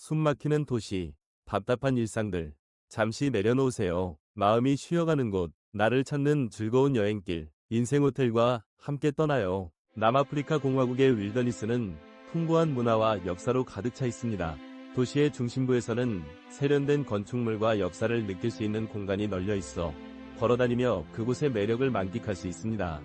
숨막히는 도시, 답답한 일상들. 잠시 내려놓으세요. 마음이 쉬어가는 곳, 나를 찾는 즐거운 여행길, 인생 호텔과 함께 떠나요. 남아프리카 공화국의 윌더니스는 풍부한 문화와 역사로 가득 차 있습니다. 도시의 중심부에서는 세련된 건축물과 역사를 느낄 수 있는 공간이 널려 있어 걸어다니며 그곳의 매력을 만끽할 수 있습니다.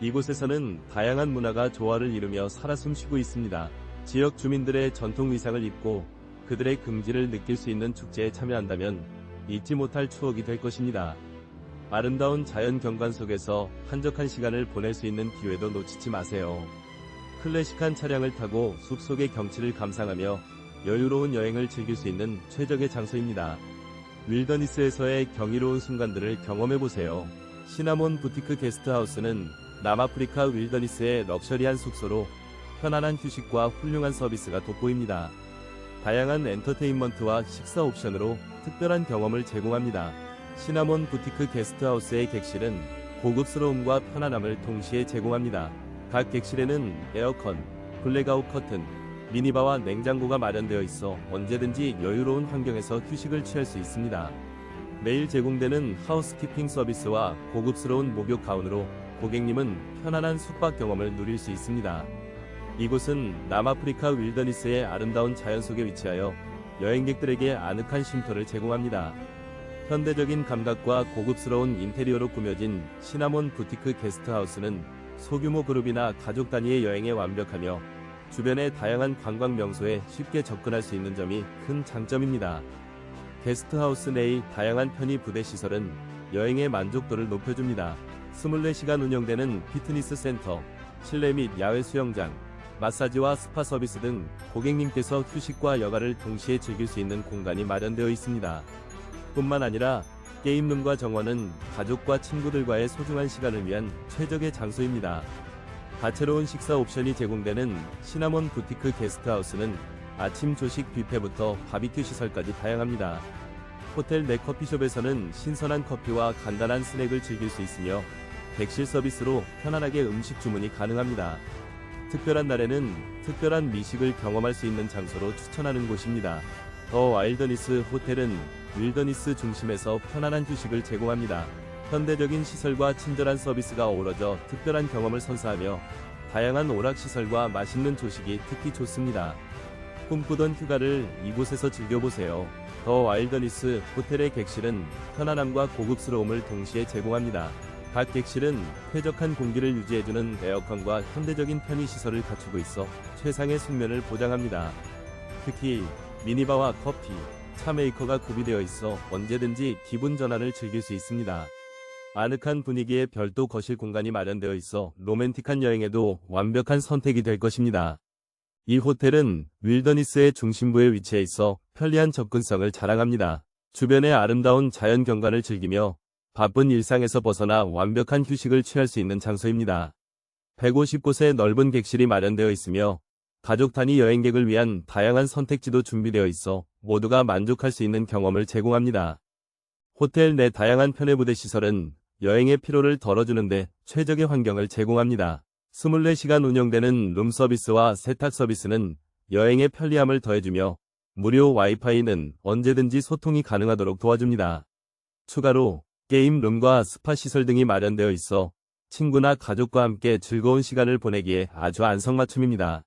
이곳에서는 다양한 문화가 조화를 이루며 살아 숨쉬고 있습니다. 지역 주민들의 전통 의상을 입고 그들의 긍지를 느낄 수 있는 축제에 참여한다면 잊지 못할 추억이 될 것입니다. 아름다운 자연 경관 속에서 한적한 시간을 보낼 수 있는 기회도 놓치지 마세요. 클래식한 차량을 타고 숲속의 경치를 감상하며 여유로운 여행을 즐길 수 있는 최적의 장소입니다. 윌더니스에서의 경이로운 순간들을 경험해보세요. 시나몬 부티크 게스트하우스는 남아프리카 윌더니스의 럭셔리한 숙소로 편안한 휴식과 훌륭한 서비스가 돋보입니다. 다양한 엔터테인먼트와 식사 옵션으로 특별한 경험을 제공합니다. 시나몬 부티크 게스트하우스의 객실은 고급스러움과 편안함을 동시에 제공합니다. 각 객실에는 에어컨, 블랙아웃 커튼, 미니바와 냉장고가 마련되어 있어 언제든지 여유로운 환경에서 휴식을 취할 수 있습니다. 매일 제공되는 하우스키핑 서비스와 고급스러운 목욕 가운으로 고객님은 편안한 숙박 경험을 누릴 수 있습니다. 이곳은 남아프리카 윌더니스의 아름다운 자연 속에 위치하여 여행객들에게 아늑한 쉼터를 제공합니다. 현대적인 감각과 고급스러운 인테리어로 꾸며진 시나몬 부티크 게스트하우스는 소규모 그룹이나 가족 단위의 여행에 완벽하며 주변의 다양한 관광 명소에 쉽게 접근할 수 있는 점이 큰 장점입니다. 게스트하우스 내의 다양한 편의 부대 시설은 여행의 만족도를 높여줍니다. 24시간 운영되는 피트니스 센터, 실내 및 야외 수영장, 마사지와 스파 서비스 등 고객님께서 휴식과 여가를 동시에 즐길 수 있는 공간이 마련되어 있습니다. 뿐만 아니라 게임룸과 정원은 가족과 친구들과의 소중한 시간을 위한 최적의 장소입니다. 다채로운 식사 옵션이 제공되는 시나몬 부티크 게스트하우스는 아침 조식 뷔페부터 바비큐 시설까지 다양합니다. 호텔 내 커피숍에서는 신선한 커피와 간단한 스낵을 즐길 수 있으며 객실 서비스로 편안하게 음식 주문이 가능합니다. 특별한 날에는 특별한 미식을 경험할 수 있는 장소로 추천하는 곳입니다. 더 와일더니스 호텔은 윌더니스 중심에서 편안한 휴식을 제공합니다. 현대적인 시설과 친절한 서비스가 어우러져 특별한 경험을 선사하며 다양한 오락시설과 맛있는 조식이 특히 좋습니다. 꿈꾸던 휴가를 이곳에서 즐겨보세요. 더 와일더니스 호텔의 객실은 편안함과 고급스러움을 동시에 제공합니다. 각 객실은 쾌적한 공기를 유지해주는 에어컨과 현대적인 편의시설을 갖추고 있어 최상의 숙면을 보장합니다. 특히 미니바와 커피, 차 메이커가 구비되어 있어 언제든지 기분 전환을 즐길 수 있습니다. 아늑한 분위기의 별도 거실 공간이 마련되어 있어 로맨틱한 여행에도 완벽한 선택이 될 것입니다. 이 호텔은 윌더니스의 중심부에 위치해 있어 편리한 접근성을 자랑합니다. 주변의 아름다운 자연 경관을 즐기며 바쁜 일상에서 벗어나 완벽한 휴식을 취할 수 있는 장소입니다. 150곳의 넓은 객실이 마련되어 있으며 가족 단위 여행객을 위한 다양한 선택지도 준비되어 있어 모두가 만족할 수 있는 경험을 제공합니다. 호텔 내 다양한 편의부대 시설은 여행의 피로를 덜어주는데 최적의 환경을 제공합니다. 24시간 운영되는 룸 서비스와 세탁 서비스는 여행의 편리함을 더해주며 무료 와이파이는 언제든지 소통이 가능하도록 도와줍니다. 추가로 게임 룸과 스파 시설 등이 마련되어 있어 친구나 가족과 함께 즐거운 시간을 보내기에 아주 안성맞춤입니다.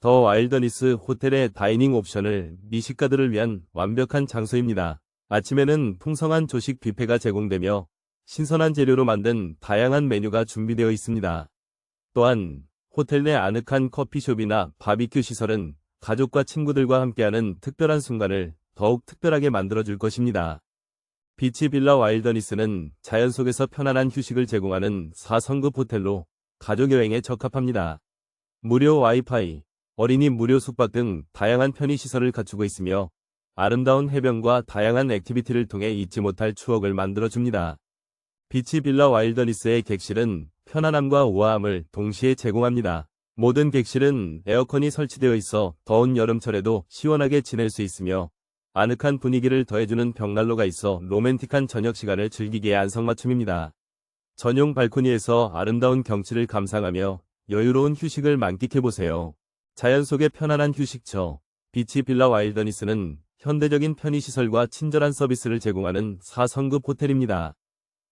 더 와일더니스 호텔의 다이닝 옵션을 미식가들을 위한 완벽한 장소입니다. 아침에는 풍성한 조식 뷔페가 제공되며 신선한 재료로 만든 다양한 메뉴가 준비되어 있습니다. 또한 호텔 내 아늑한 커피숍이나 바비큐 시설은 가족과 친구들과 함께하는 특별한 순간을 더욱 특별하게 만들어줄 것입니다. 비치 빌라 와일더니스는 자연 속에서 편안한 휴식을 제공하는 4성급 호텔로 가족 여행에 적합합니다. 무료 와이파이, 어린이 무료 숙박 등 다양한 편의 시설을 갖추고 있으며 아름다운 해변과 다양한 액티비티를 통해 잊지 못할 추억을 만들어줍니다. 비치 빌라 와일더니스의 객실은 편안함과 우아함을 동시에 제공합니다. 모든 객실은 에어컨이 설치되어 있어 더운 여름철에도 시원하게 지낼 수 있으며 아늑한 분위기를 더해주는 벽난로가 있어 로맨틱한 저녁 시간을 즐기기에 안성맞춤입니다. 전용 발코니에서 아름다운 경치를 감상하며 여유로운 휴식을 만끽해보세요. 자연 속의 편안한 휴식처, 비치 빌라 와일더니스는 현대적인 편의시설과 친절한 서비스를 제공하는 4성급 호텔입니다.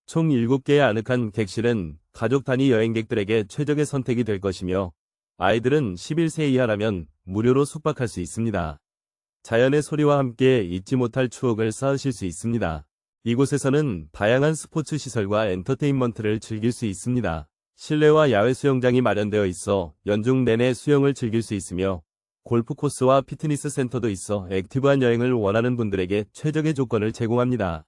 총 7개의 아늑한 객실은 가족 단위 여행객들에게 최적의 선택이 될 것이며 아이들은 11세 이하라면 무료로 숙박할 수 있습니다. 자연의 소리와 함께 잊지 못할 추억을 쌓으실 수 있습니다. 이곳에서는 다양한 스포츠 시설과 엔터테인먼트를 즐길 수 있습니다. 실내와 야외 수영장이 마련되어 있어 연중 내내 수영을 즐길 수 있으며 골프 코스와 피트니스 센터도 있어 액티브한 여행을 원하는 분들에게 최적의 조건을 제공합니다.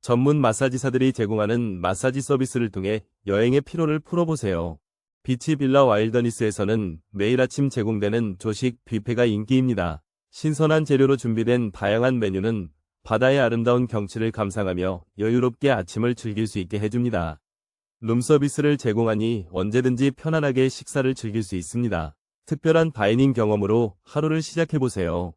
전문 마사지사들이 제공하는 마사지 서비스를 통해 여행의 피로를 풀어보세요. 비치 빌라 와일더니스에서는 매일 아침 제공되는 조식 뷔페가 인기입니다. 신선한 재료로 준비된 다양한 메뉴는 바다의 아름다운 경치를 감상하며 여유롭게 아침을 즐길 수 있게 해줍니다. 룸 서비스를 제공하니 언제든지 편안하게 식사를 즐길 수 있습니다. 특별한 다이닝 경험으로 하루를 시작해보세요.